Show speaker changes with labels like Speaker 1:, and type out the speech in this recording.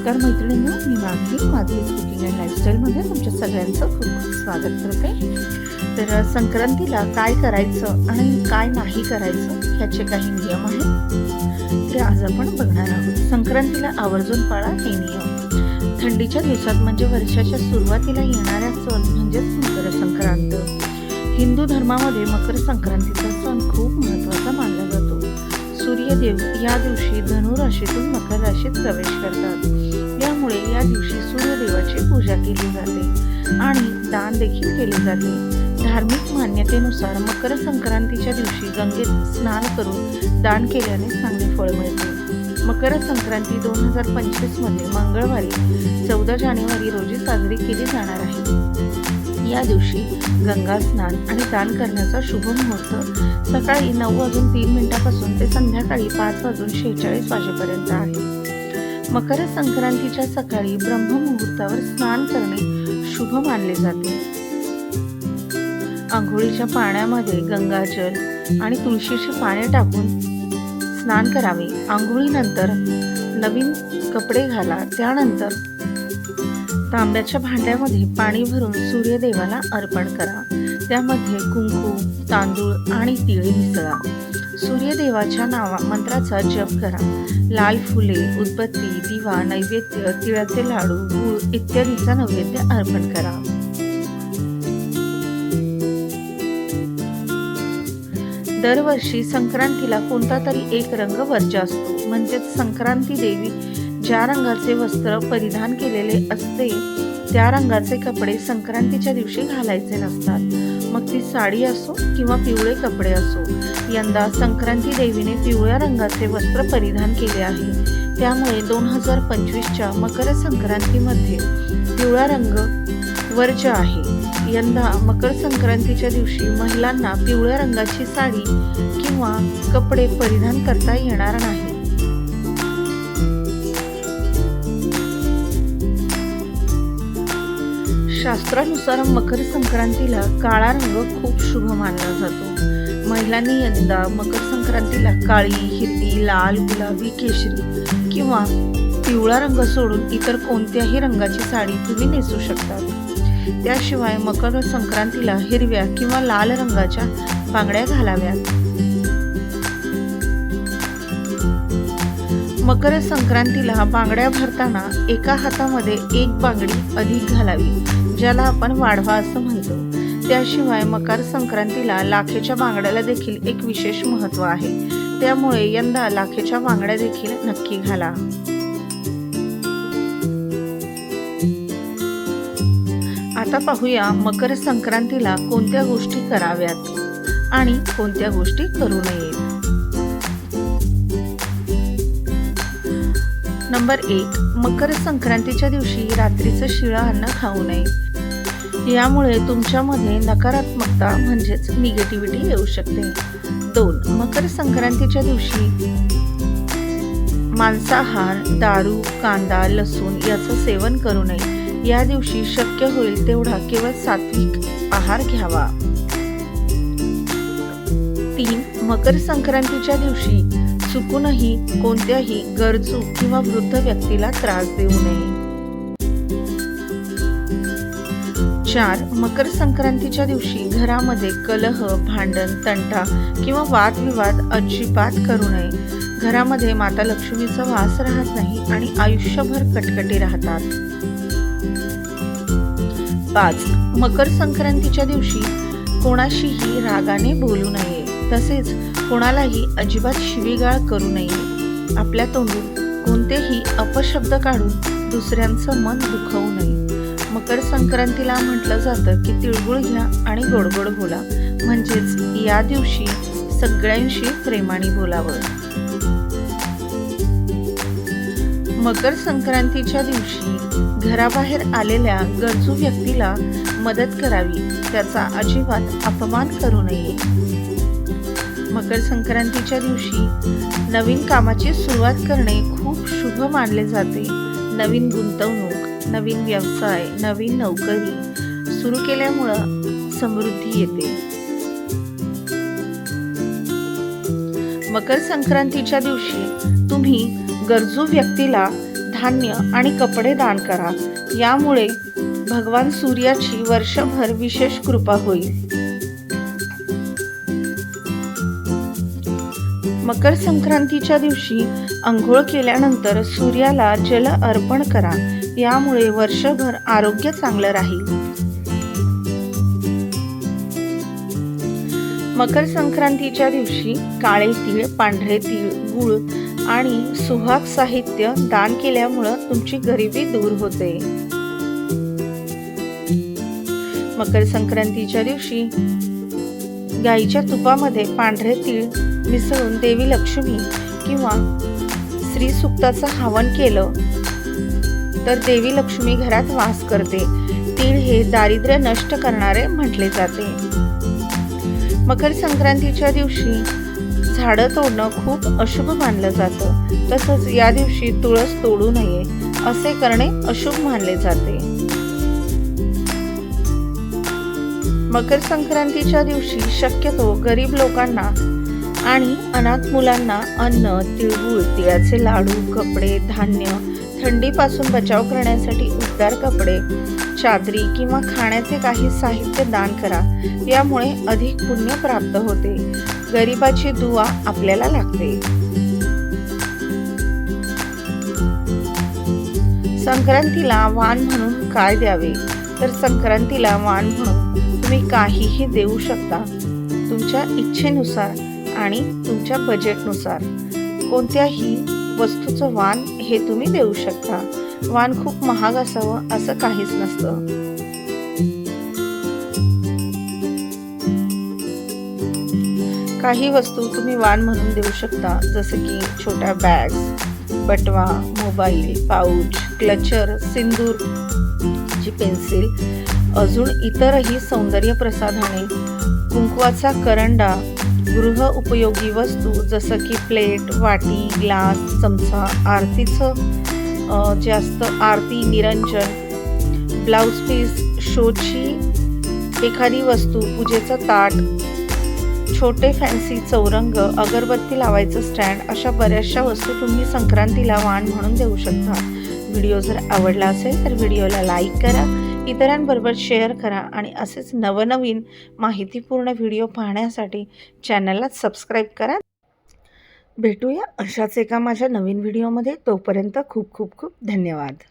Speaker 1: नमस्कार मैत्रिणींना मी माधवी माधवी कुकिंग अँड लाईफस्टाईलमध्ये तुमच्या सगळ्यांचं खूप खूप स्वागत करते. तर संक्रांतीला काय करायचं आणि काय नाही करायचं ह्याचे काही नियम आहेत. ते आज आपण बघणार आहोत. संक्रांतीला आवर्जून पाळा हे नियम. थंडीच्या दिवसात म्हणजे वर्षाच्या सुरुवातीला येणाऱ्या सण म्हणजेच मकर संक्रांत. हिंदू धर्मामध्ये मकर संक्रांतीचा सण खूप महत्त्वाचा सूर्यदेव या दिवशी धनु राशीतून मकर राशीत प्रवेश करतात. यामुळे या दिवशी सूर्यदेवाची पूजा केली जाते आणि दान देखील केले जाते. धार्मिक मान्यतेनुसार मकर संक्रांतीच्या दिवशी गंगेत स्नान करून दान केल्याने चांगले फळ मिळते. मकर संक्रांती दोन हजार पंचवीसमध्ये मंगळवारी चौदा जानेवारी रोजी साजरी केली जाणार आहे. या दिवशी गंगा स्नान आणि दान करण्याचा शुभ मुहूर्त. सकाळी नऊ वाजून तीन मिनिटापासून ते संध्याकाळी पाच वाजून शेहेचाळीस वाजेपर्यंत आहे. मकर संक्रांतीच्या सकाळी ब्रह्ममुहूर्तावर स्नान करणे शुभ मानले जाते. आंघोळीच्या पाण्यामध्ये गंगाजल आणि तुळशीची पाने टाकून स्नान करावे. आंघोळीनंतर नवीन कपडे घाला. त्यानंतर तांब्याच्या भांड्यामध्ये पाणी भरून सूर्यदेवाला अर्पण करा. त्यामध्ये कुंकू तांदूळ आणि तीळ मिसळा. सूर्यदेवाच्या नावा मंत्राचा जप करा. लाल फुले उदबत्ती दिवा नैवेद्य तिळाचे लाडू गुळ इत्यादीचा नैवेद्य अर्पण करा. दरवर्षी संक्रांतीला कोणता तरी एक रंग वर्ज्य असतो. म्हणजेच संक्रांती देवी ज्या रंगाचे वस्त्र परिधान केलेले असते त्या रंगाचे कपडे संक्रांतीच्या दिवशी घालायचे नसतात. मग ती साडी असो किंवा पिवळे कपडे असो यंदा संक्रांती देवीने पिवळ्या रंगाचे वस्त्र परिधान केले आहे. त्यामुळे दोन हजार पंचवीसच्या मकर संक्रांतीमध्ये पिवळा रंग वर्ज आहे. यंदा मकर संक्रांतीच्या दिवशी महिलांना पिवळ्या रंगाची साडी किंवा कपडे परिधान करता येणार नाही. शास्त्रानुसार मकर संक्रांतीला काळा रंग खूप शुभ मानला जातो. महिलांनी यंदा मकर संक्रांतीला काळी हिरवी लाल गुलाबी केशरी किंवा पिवळा रंग सोडून इतर कोणत्याही रंगाची साडी तुम्ही नेसू शकतात त्याशिवाय मकर संक्रांतीला हिरव्या किंवा लाल रंगाच्या बांगड्या घालाव्यात. मकर संक्रांतीला बांगड्या भरताना एका हातामध्ये एक बांगडी अधिक घालावी ज्याला आपण वाढवा असं म्हणतो. त्याशिवाय मकर संक्रांतीला लाखेच्या बांगड्याला देखील एक विशेष महत्त्व आहे. त्यामुळे यंदा लाखेच्या बांगड्या देखील नक्की घाला. आता पाहूया मकर संक्रांतीला कोणत्या गोष्टी कराव्यात आणि कोणत्या गोष्टी करू नयेत. नंबर एक मकर संक्रांतीच्या दिवशी रात्रीचं शिळं अन्न खाऊ नये. यामुळे तुमच्यामध्ये नकारात्मकता म्हणजेच निगेटिव्हिटी येऊ शकते. दोन मकर संक्रांतीच्या दिवशी मांसाहार दारू कांदा लसूण याचं सेवन करू नये. या दिवशी शक्य होईल तेवढा केवळ सात्विक आहार घ्यावा. मकर संक्रांतीच्या दिवशी चुकूनही कोणत्याही गरजू किंवा वृद्ध व्यक्तीला त्रास देऊ नये. चार मकर संक्रांतीच्या दिवशी घरामध्ये कलह भांडण तंटा किंवा वादविवाद अजिबात करू नये. घरामध्ये माता लक्ष्मीचा वास राहत नाही आणि आयुष्यभर कटकटी राहतात. पाच मकर संक्रांतीच्या दिवशी कोणाशीही रागाने बोलू नये. तसेच कोणालाही अजिबात शिवीगाळ करू नये. आपल्या तोंडून कोणतेही अपशब्द काढून दुसऱ्यांचं मन दुखवू नये. मकर संक्रांतीला म्हटलं जातं की तिळगुळ घ्या आणि गोडगोड बोला. म्हणजेच या दिवशी सगळ्यांशी प्रेमाने बोलावं. मकर संक्रांतीच्या दिवशी घराबाहेर आलेल्या गरजू व्यक्तीला मदत करावी त्याचा अजिबात अपमान करू नये. मकर संक्रांतीच्या दिवशी नवीन कामाची सुरुवात करणे खूप शुभ मानले जाते. नवीन गुंतवणूक नवीन व्यवसाय नवीन नोकरी सुरू केल्यामुळं समृद्धी येते. मकर संक्रांतीच्या दिवशी तुम्ही गरजू व्यक्तीला धान्य आणि कपडे दान करा. यामुळे भगवान सूर्याची वर्षभर विशेष कृपा होईल. मकर संक्रांतीच्या दिवशी अंघोळ केल्यानंतर सूर्याला जल अर्पण करा. यामुळे वर्षभर आरोग्य चांगलं राहील. मकर संक्रांतीच्या दिवशी काळे तीळ पांढरे तीळ गुळ आणि सुहाग साहित्य दान केल्यामुळं तुमची गरिबी दूर होते. मकर संक्रांतीच्या दिवशी गाईच्या तुपामध्ये पांढरे तीळ मिसळून देवी लक्ष्मी किंवा श्री सुक्ताचं हवन केलं तर देवी लक्ष्मी घरात वास करते. तीळ हे दारिद्र्य नष्ट करणारे म्हटले जाते. मकर संक्रांतीच्या दिवशी झाडं तोडणं खूप अशुभ मानलं जातं. तसंच या दिवशी तुळस तोडू नये असे करणे अशुभ मानले जाते. मकर संक्रांतीच्या दिवशी शक्यतो गरीब लोकांना आणि अनाथ मुलांना अन्न तिळगुळ तिळाचे लाडू कपडे धान्य थंडीपासून बचाव करण्यासाठी उबदार कपडे चादरी किंवा खाण्याचे काही साहित्य दान करा. यामुळे अधिक पुण्य प्राप्त होते. गरिबाची दुवा आपल्याला लागते. संक्रांतीला वाण म्हणून काय द्यावे? तर संक्रांतीला वाण म्हणून तुम्ही काहीही देऊ शकता तुमच्या इच्छेनुसार आणि तुमच्या बजेटनुसार कोणत्याही वस्तूचं वाण हे तुम्ही देऊ शकता. वाण खूप महाग असावं असं काहीच नसतं. काही वस्तू तुम्ही वाण म्हणून देऊ शकता जसं की छोट्या बॅग्स बटवा मोबाईल पाऊच क्लचर सिंदूर ची पेन्सिल अजून इतरही सौंदर्य प्रसाधने कुंकवाचा करंडा गृह उपयोगी वस्तू जसं की प्लेट वाटी ग्लास चमचा आरतीचं जास्त जे असतं आरती निरंजन ब्लाऊज पीस शोची एखादी वस्तू पूजेचं ताट छोटे फॅन्सी चौरंग अगरबत्ती लावायचं स्टँड अशा बऱ्याचशा वस्तू तुम्ही संक्रांतीला वाण म्हणून देऊ शकता. व्हिडिओ जर आवडला असेल तर व्हिडिओला लाईक करा. इतरांबरोबर शेअर करा आणि असेच नवनवीन माहितीपूर्ण व्हिडिओ पाहण्यासाठी चॅनलला सबस्क्राईब करा. भेटूया अशाच एका माझ्या नवीन व्हिडिओमध्ये तोपर्यंत खूप खूप खूप धन्यवाद.